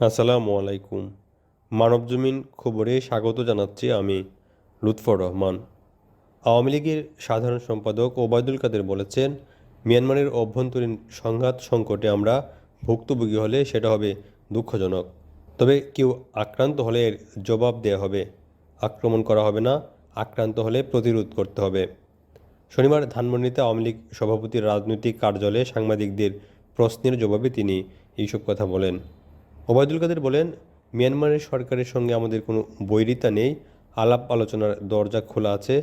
আসসালামু আলাইকুম। মানবজমিন খবরে স্বাগত জানাচ্ছি আমি লুৎফর রহমান। আওয়ামী লীগের সাধারণ সম্পাদক ওবায়দুল কাদের বলেছেন, মিয়ানমারের অভ্যন্তরীণ সংঘাত সংকটে আমরা ভুক্তভোগী হলে সেটা হবে দুঃখজনক। তবে কেউ আক্রান্ত হলে এর জবাব দেওয়া হবে। আক্রমণ করা হবে না, আক্রান্ত হলে প্রতিরোধ করতে হবে। শনিবার ধানমন্ডিতে আওয়ামী লীগ সভাপতির রাজনৈতিক কার্যালয়ে সাংবাদিকদের প্রশ্নের জবাবে তিনি এইসব কথা বলেন। ওবায়দুল কাদের বলেন, মিয়ানমারের সরকারের সঙ্গে আমাদের কোনো বৈরিতা নেই। আলাপ আলোচনার দরজা খোলা আছে।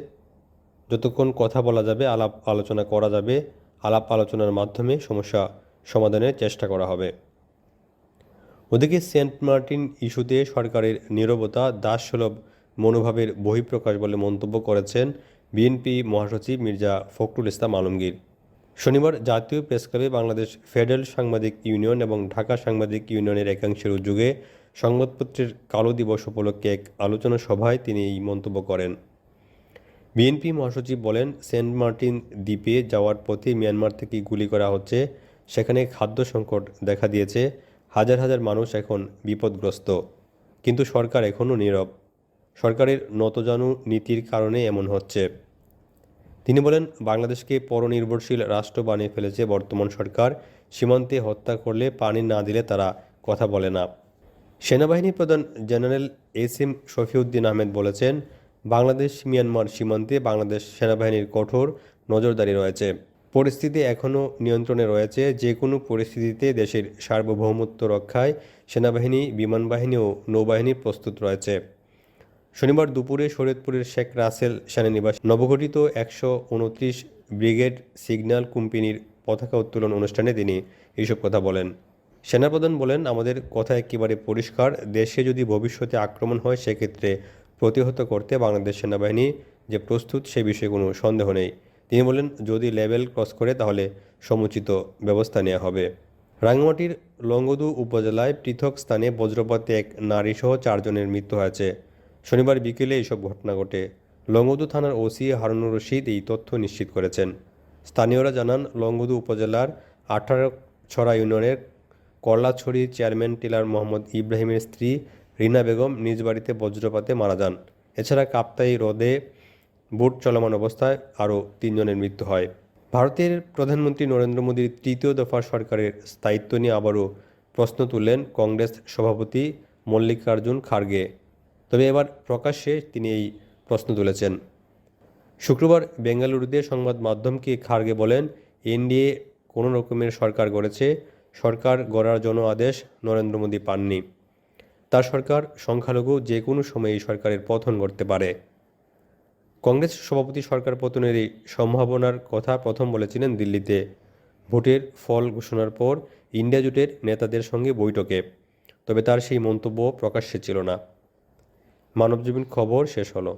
যতক্ষণ কথা বলা যাবে, আলাপ আলোচনা করা যাবে। আলাপ আলোচনার মাধ্যমে সমস্যা সমাধানের চেষ্টা করা হবে। ওদিকে সেন্ট মার্টিন ইস্যুতে সরকারের নীরবতা, দাসসুলভ মনোভাবের বহিঃপ্রকাশ বলে মন্তব্য করেছেন বিএনপি মহাসচিব মির্জা ফখরুল ইসলাম আলমগীর। শনিবার জাতীয় প্রেসক্লাবে বাংলাদেশ ফেডারেল সাংবাদিক ইউনিয়ন এবং ঢাকা সাংবাদিক ইউনিয়নের একাংশের উদ্যোগে সংবাদপত্রের কালো দিবস উপলক্ষে এক আলোচনা সভায় তিনি এই মন্তব্য করেন। বিএনপি মহাসচিব বলেন, সেন্ট মার্টিন দ্বীপে যাওয়ার পথে মিয়ানমার থেকে গুলি করা হচ্ছে, সেখানে খাদ্য সংকট দেখা দিয়েছে, হাজার হাজার মানুষ এখন বিপদগ্রস্ত। কিন্তু সরকার এখনও নীরব। সরকারের নতজানু নীতির কারণে এমন হচ্ছে। তিনি বলেন, বাংলাদেশকে পরনির্ভরশীল রাষ্ট্র বানিয়ে ফেলেছে বর্তমান সরকার। সীমান্তে হত্যা করলে পানি না দিলে তারা কথা বলে না। সেনাবাহিনী প্রধান general S M Shafiuddin Ahmed বলেছেন, বাংলাদেশ মিয়ানমার সীমান্তে বাংলাদেশ সেনাবাহিনীর কঠোর নজরদারি রয়েছে। পরিস্থিতি এখনও নিয়ন্ত্রণে রয়েছে। যে কোনো পরিস্থিতিতে দেশের সার্বভৌমত্ব রক্ষায় সেনাবাহিনী বিমান বাহিনী ও নৌবাহিনী প্রস্তুত রয়েছে। শনিবার দুপুরে শরীয়তপুরের শেখ রাসেল সেনানিবাস নবগঠিত একশো উনত্রিশ ব্রিগেড সিগন্যাল কোম্পানির পতাকা উত্তোলন অনুষ্ঠানে তিনি এইসব কথা বলেন। সেনাপ্রধান বলেন, আমাদের কথা একেবারে পরিষ্কার। দেশে যদি ভবিষ্যতে আক্রমণ হয়, সেক্ষেত্রে প্রতিহত করতে বাংলাদেশ সেনাবাহিনী যে প্রস্তুত, সে বিষয়ে কোনো সন্দেহ নেই। তিনি বলেন, যদি লেভেল ক্রস করে, তাহলে সমুচিত ব্যবস্থা নেওয়া হবে। রাঙ্গামাটির লঙ্গদু উপজেলায় পৃথক স্থানে বজ্রপাতে এক নারীসহ চারজনের মৃত্যু হয়েছে। শনিবার বিকেলে এইসব ঘটনা ঘটে। লংগদু থানার ওসি হারুনুর রশিদ এই তথ্য নিশ্চিত করেছেন। স্থানীয়রা জানান, লংগদু উপজেলার আঠারো ছড়া ইউনিয়নের করলাছড়ি চেয়ারম্যান টিলার মোহাম্মদ ইব্রাহিমের স্ত্রী রিনা বেগম নিজ বাড়িতে বজ্রপাতে মারা যান। এছাড়া কাপ্তাই হ্রদে বুট চলমান অবস্থায় আরও তিনজনের মৃত্যু হয়। ভারতের প্রধানমন্ত্রী নরেন্দ্র মোদীর তৃতীয় দফা সরকারের স্থায়িত্ব নিয়ে আবারও প্রশ্ন তুললেন কংগ্রেস সভাপতি মল্লিকার্জুন খার্গে। তবে এবার প্রকাশ্যে তিনি এই প্রশ্ন তুলেছেন। শুক্রবার বেঙ্গালুরুতে সংবাদ মাধ্যমকে খার্গে বলেন, এনডিএ কোনো রকমের সরকার গড়েছে, সরকার গড়ার জন্য আদেশ নরেন্দ্র মোদী পাননি। তার সরকার সংখ্যালঘু যে কোনো সময় এই সরকারের পতন করতে পারে। কংগ্রেস সভাপতি সরকার পতনের এই সম্ভাবনার কথা প্রথম বলেছিলেন দিল্লিতে। ভোটের ফল ঘোষণার পর ইন্ডিয়া জোটের নেতাদের সঙ্গে বৈঠকে। তবে তার সেই মন্তব্য প্রকাশ্যে ছিল না। মানবজীবন খবর শেষ হলো।